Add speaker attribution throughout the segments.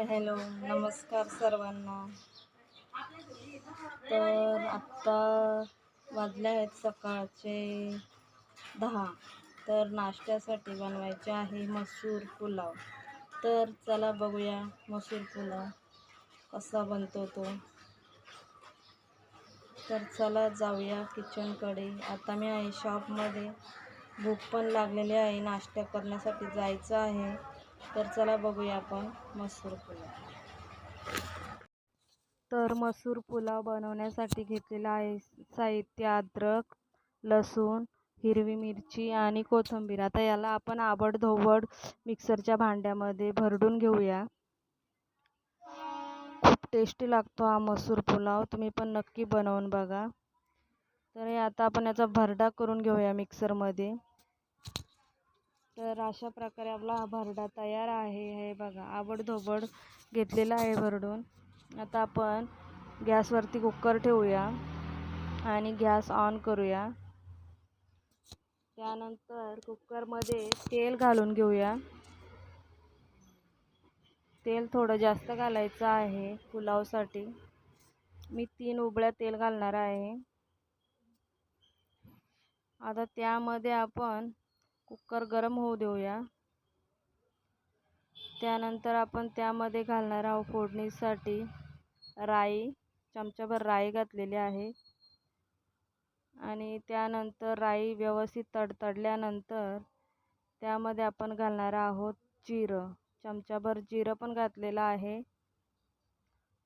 Speaker 1: Hi hello नमस्कार सर्वांना. तर आत्ता वाजले आहेत सकाळचे दहा. तर नाश्त्यासाठी बनवायचे आहे मसूर पुलाव. तर चला बघूया मसूर पुलाव कसा बनतो तो. तर चला जाऊया किचनकडे. आता मी आहे शॉपमध्ये भूक पण लागलेली आहे. नाश्ता करण्यासाठी जायचं आहे. तर चला बघूया आपण मसूर पुलाव. तर मसूर पुलाव बनवण्यासाठी घेतलेलं आहे साहित्य अद्रक लसूण हिरवी मिरची आणि कोथिंबीर. आता याला आपण आबडधोबड मिक्सरच्या भांड्यामध्ये भरडून घेऊया. खूप टेस्टी लागतो हा मसूर पुलाव. तुम्ही पण नक्की बनवून बघा. तर हे आता आपण याचा भरडा करून घेऊया मिक्सरमध्ये. तर अशा प्रकारे आपला हा भरडा तयार आहे. हे बघा आबडधोबड घेतलेला आहे भरडून. आता आपण गॅसवरती कुकर ठेवूया आणि गॅस ऑन करूया. त्यानंतर कुकरमध्ये तेल घालून घेऊया. तेल थोडं जास्त घालायचं आहे पुलावसाठी. मी तीन उबळ्या तेल घालणार आहे. आता त्यामध्ये आपण कुकर गरम होऊ देऊया. त्यानंतर आपण त्यामध्ये घालणार आहोत फोडणीसाठी राई चमचाभर राई घातलेली आहे. आणि त्यानंतर राई व्यवस्थित तडतडल्यानंतर त्यामध्ये आपण घालणार आहोत जिरं. चमचाभर जिरं पण घातलेलं आहे.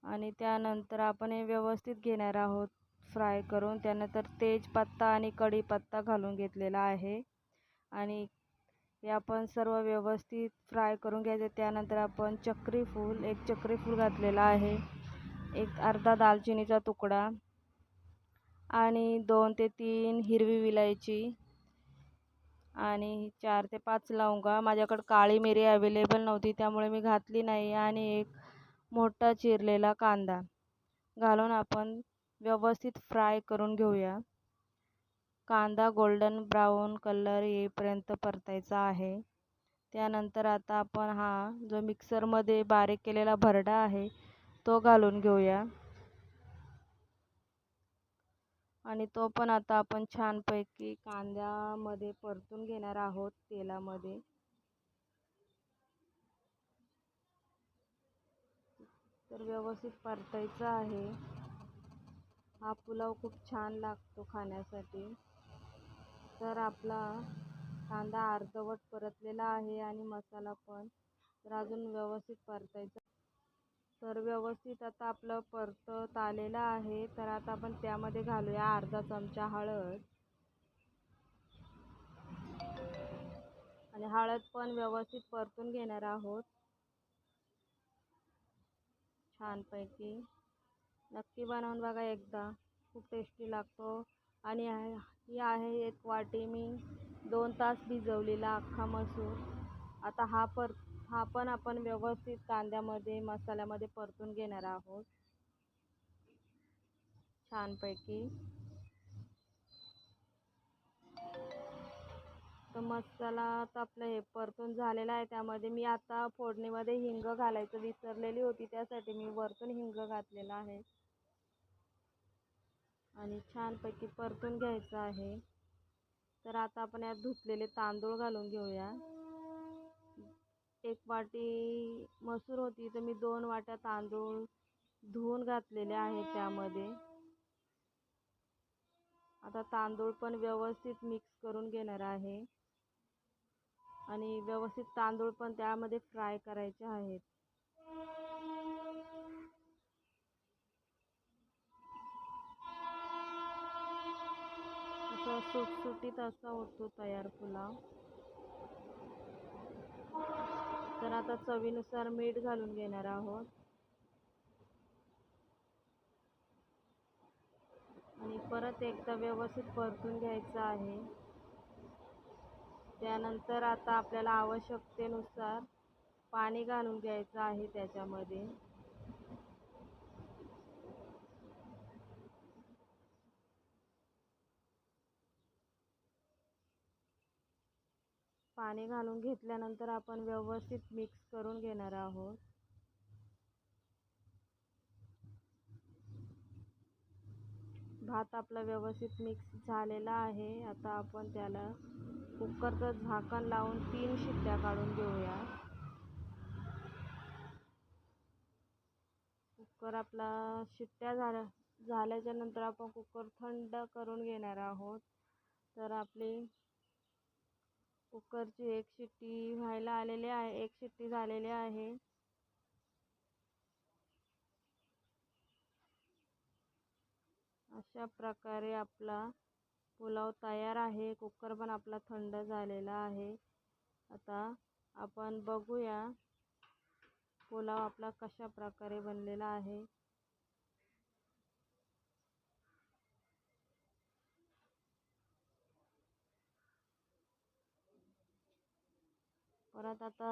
Speaker 1: आणि त्यानंतर आपण हे व्यवस्थित घेणार आहोत फ्राय करून. त्यानंतर तेजपत्ता आणि कढीपत्ता घालून घेतलेला आहे. आणि हे आपण सर्व व्यवस्थित फ्राय करून घ्यायचे. त्यानंतर आपण चक्रीफूल एक चक्रीफूल घातलेला आहे. एक अर्धा दालचिनीचा तुकडा आणि दोन ते तीन हिरवी विलायची आणि चार ते पाच लवंगा. माझ्याकडं काळी मिरी अवेलेबल नव्हती त्यामुळे मी घातली नाही. आणि एक मोठा चिरलेला कांदा. घालून आपण व्यवस्थित फ्राय करून घेऊया. कांदा गोल्डन ब्राऊन कलर येईपर्यंत परतायचा आहे. त्यानंतर आता आपण हा जो मिक्सरमध्ये बारीक केलेला भरडा आहे तो घालून घेऊया. आणि तो पण आता आपण छानपैकी कांद्यामध्ये परतून घेणार आहोत तेलामध्ये. तर व्यवस्थित परतायचं आहे. हा पुलाव खूप छान लागतो खाण्यासाठी. तर आपला कांदा अर्धवट परतलेला आहे आणि मसाला पण तर अजून व्यवस्थित परतायचा. तर व्यवस्थित आता आपलं परतत आलेलं आहे. तर आता आपण त्यामध्ये घालूया अर्धा चमचा हळद. आणि हळद पण व्यवस्थित परतून घेणार आहोत. छानपैकी. नक्की बनवून बघा एकदा. खूप टेस्टी लागतो. आणि ही आहे एक वाटी. मी दोन तास भिजवलेला अख्खा मसूर. आता हा पर हा पण आपण व्यवस्थित कांद्यामध्ये मसाल्यामध्ये परतून घेणार आहोत. छानपैकी. तर मसाला तर आपलं हे परतून झालेला आहे. त्यामध्ये मी आता फोडणीमध्ये हिंग घालायचं विसरलेली होती. त्यासाठी मी वरतून हिंग घातलेला आहे. आणि छानपैकी परतून घ्यायचं आहे. तर आता आपण यात धुतलेले तांदूळ घालून घेऊया. एक वाटी मसूर होती तर मी दोन वाट्या तांदूळ धुवून घातलेले आहे त्यामध्ये. आता तांदूळ पण व्यवस्थित मिक्स करून घेणार आहे. आणि व्यवस्थित तांदूळ पण त्यामध्ये फ्राय करायचे आहेत असं सुटसुटीत असा होतो तयार पुलाव. तर आता चवीनुसार मीठ घालून घेणार आहोत. आणि परत एकदा व्यवस्थित परतून घ्यायचं आहे. त्यानंतर आता आपल्याला आवश्यकतेनुसार पाणी घालून घ्यायचं आहे त्याच्यामध्ये. पाणी घालून घेतल्यानंतर आपण व्यवस्थित मिक्स करून घेणार आहोत. भात आपला व्यवस्थित मिक्स झालेला आहे. आता आपण त्याला कुकरचं झाकण लावून तीन शिट्ट्या काढून घेऊया. कुकर आपला शिट्ट्या झाल्या झाल्याच्यानंतर आपण कुकर थंड करून घेणार आहोत. तर आपली कुकरची एक शिट्टी व्हायला आलेली आहे एक शिट्टी झालेली आहे. अशा प्रकारे आपला पुलाव तयार आहे. कुकर पण आपला थंड झालेला आहे. आता आपण बघूया पुलाव आपला कशा प्रकारे बनलेला आहे. परत आता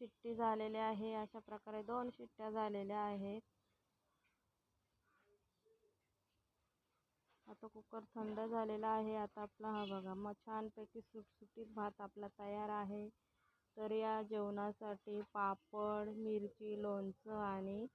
Speaker 1: शिट्टी झालेली आहे अशा प्रकारे दोन शिट्ट्या झालेल्या आहेत. आता कुकर थंड झालेला आहे आता आपला हा बघा मग छानपैकी सुटसुटीत भात आपला तयार आहे. तर या जेवणासाठी पापड मिरची लोणचं आणि